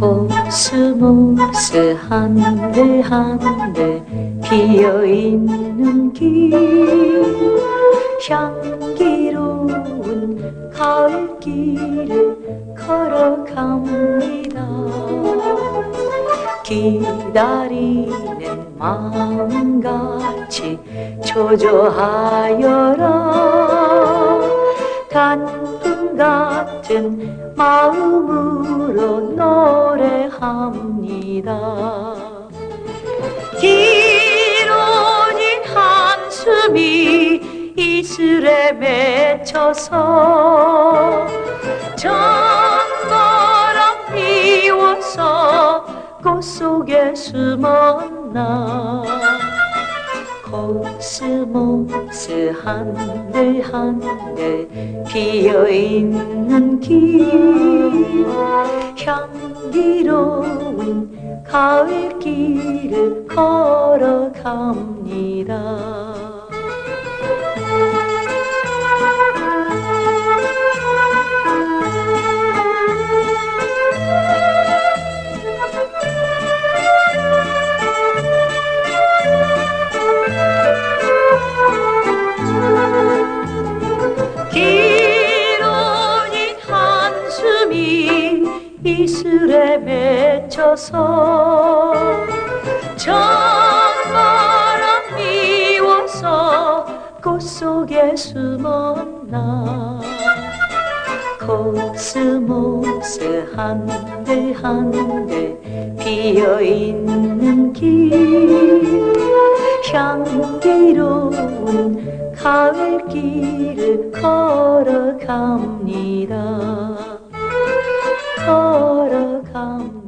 코스모스 한들 한들 피어있는 길. 향기로운 가을길을 걸어갑니다. 기다리는 마음같이 초조하여라. 단풍 같 은 마음으로 노래합니다. 길어진 한숨이 이슬에 맺혀서 정거랑 피워서 꽃 속에 숨었나 코스모스 한들 한들 피어있는 길. 향기로운 가을길을 걸어갑니다 한숨이 이슬에 맺혀서 정바람 미워서 꽃 속에 숨었나. 코스모스 한들 한들 피어있는 길. 향기로운 가을길을 걸어갑니다 걸어갑니다